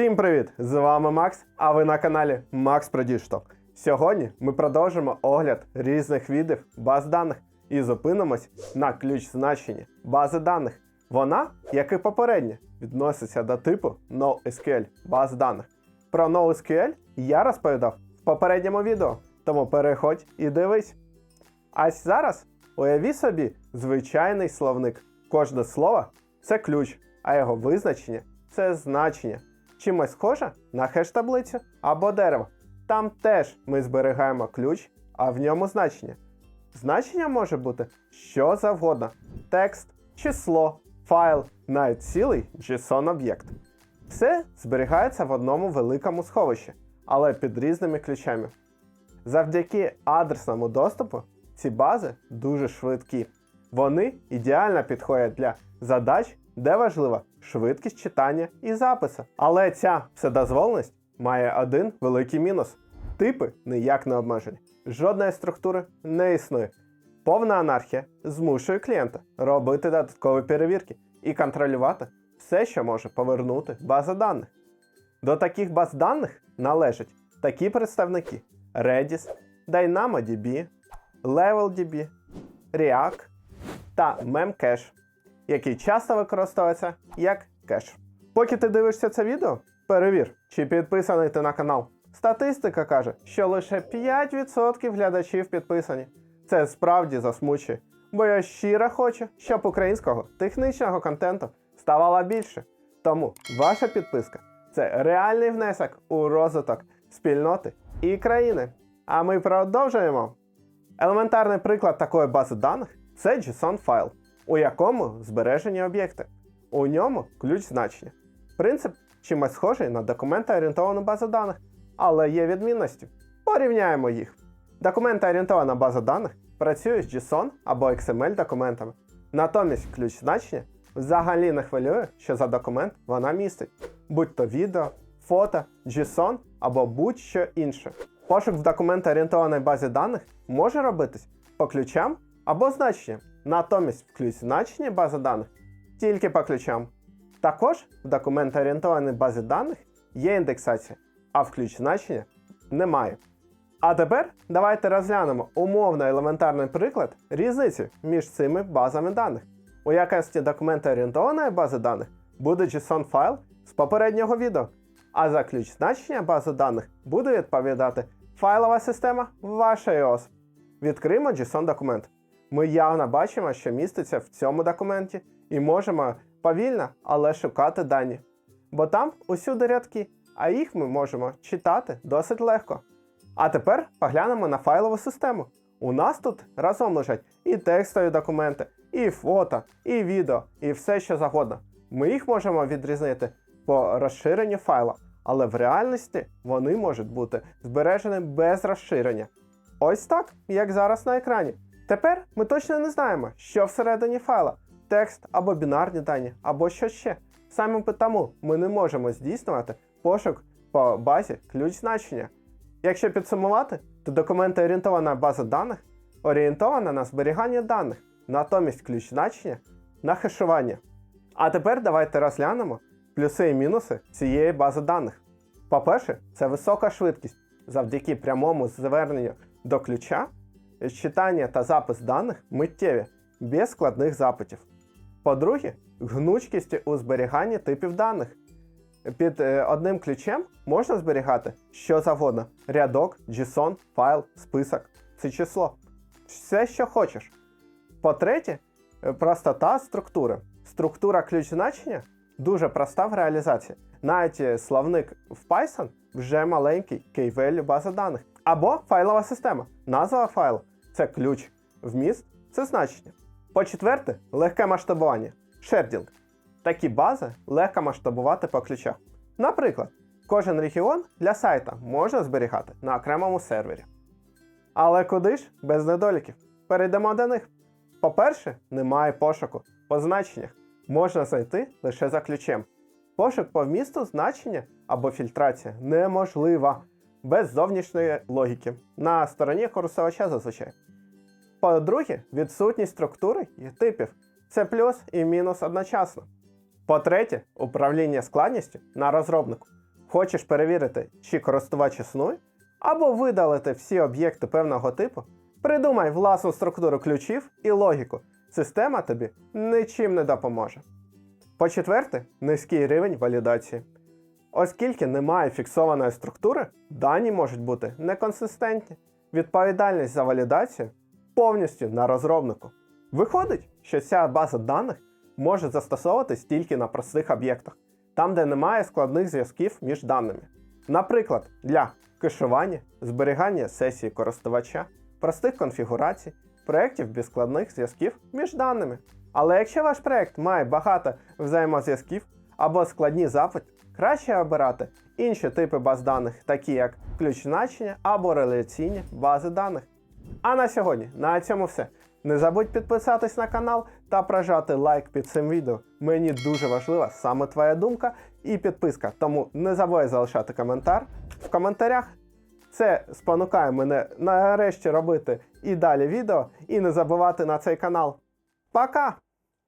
Всім привіт! З вами Макс, а ви на каналі Max про Digital. Сьогодні ми продовжимо огляд різних видів баз даних і зупинимось на ключ значення бази даних. Вона, як і попередня, відноситься до типу NoSQL баз даних. Про NoSQL я розповідав в попередньому відео, тому переходь і дивись. А зараз уяві собі звичайний словник. Кожне слово це ключ, а його визначення це значення. Чимось схоже на хеш-таблицю або дерево. Там теж ми зберігаємо ключ, а в ньому значення. Значення може бути що завгодно: текст, число, файл, навіть цілий JSON-об'єкт. Все зберігається в одному великому сховищі, але під різними ключами. Завдяки адресному доступу ці бази дуже швидкі. Вони ідеально підходять для задач, де важлива швидкість читання і запису. Але ця вседозволеність має один великий мінус: типи ніяк не обмежені. Жодної структури не існує. Повна анархія змушує клієнта робити додаткові перевірки і контролювати все, що може повернути база даних. До таких баз даних належать такі представники: Redis, DynamoDB, LevelDB, React та Memcache, який часто використовується як кеш. Поки ти дивишся це відео, перевір, чи підписаний ти на канал. Статистика каже, що лише 5% глядачів підписані. Це справді засмучує, бо я щиро хочу, щоб українського технічного контенту ставало більше. Тому ваша підписка це реальний внесок у розвиток спільноти і країни. А ми продовжуємо. Елементарний приклад такої бази даних це JSON файл, у якому збережені об'єкти. У ньому ключ значення. Принцип чимось схожий на документоорієнтовану базу даних, але є відмінності. Порівняємо їх. Документоорієнтована база даних працює з JSON або XML документами. Натомість ключ значення взагалі не хвилює, що за документ вона містить, будь то відео, фото, JSON або будь-що інше. Пошук в документоорієнтованій базі даних може робитись по ключам або значенням. Натомість в ключ значення бази даних тільки по ключам. Також в документоорієнтованій базі даних є індексація, а в ключ значення немає. А тепер давайте розглянемо умовно елементарний приклад різниці між цими базами даних. У якості документоорієнтованої бази даних буде JSON файл з попереднього відео, а за ключ значення бази даних буде відповідати файлова система вашої ОС. Відкриємо JSON документ. Ми явно бачимо, що міститься в цьому документі, і можемо повільно, але шукати дані. Бо там усюди рядки, а їх ми можемо читати досить легко. А тепер поглянемо на файлову систему. У нас тут разом лежать і текстові документи, і фото, і відео, і все що завгодно. Ми їх можемо відрізнити по розширенню файла, але в реальності вони можуть бути збережені без розширення. Ось так, як зараз на екрані. Тепер ми точно не знаємо, що всередині файла текст або бінарні дані, або що ще. Саме тому ми не можемо здійснювати пошук по базі ключ значення. Якщо підсумувати, то документоорієнтована база даних орієнтована на зберігання даних, натомість ключ значення на хешування. А тепер давайте розглянемо плюси і мінуси цієї бази даних. По-перше, це висока швидкість завдяки прямому зверненню до ключа, читання та запис даних миттєві, без складних запитів. По-друге, гнучкість у зберіганні типів даних. Під е, одним ключем можна зберігати що завгодно: рядок, JSON, файл, список, це число. Все, що хочеш. По-третє, е, простота структури. Структура ключ значення дуже проста в реалізації. Навіть е, словник в Python вже маленький key-value база даних. Або файлова система. Назва файлу це ключ. Вміст це значення. По-четверте, легке масштабування. Шердінг. Такі бази легко масштабувати по ключах. Наприклад, кожен регіон для сайта можна зберігати на окремому сервері. Але куди ж без недоліків? Перейдемо до них. По-перше, немає пошуку по значеннях. Можна знайти лише за ключем. Пошук по вмісту значення або фільтрація неможлива без зовнішньої логіки на стороні користувача зазвичай. По-друге, відсутність структури і типів це плюс і мінус одночасно. По-третє, управління складністю на розробнику. Хочеш перевірити, чи користувач існує, або видалити всі об'єкти певного типу, придумай власну структуру ключів і логіку. Система тобі нічим не допоможе. По-четверте, низький рівень валідації. Оскільки немає фіксованої структури, дані можуть бути неконсистентні. Відповідальність за валідацію повністю на розробнику. Виходить, що ця база даних може застосовуватись тільки на простих об'єктах, там, де немає складних зв'язків між даними. Наприклад, для кешування, зберігання сесії користувача, простих конфігурацій, проєктів без складних зв'язків між даними. Але якщо ваш проєкт має багато взаємозв'язків або складні запити, краще обирати інші типи баз даних, такі як ключ значення або реляційні бази даних. А на сьогодні на цьому все. Не забудь підписатись на канал та прожати лайк під цим відео. Мені дуже важлива саме твоя думка і підписка, тому не забувай залишати коментар в коментарях. Це спонукає мене нарешті робити і далі відео, і не забувати на цей канал. Пока!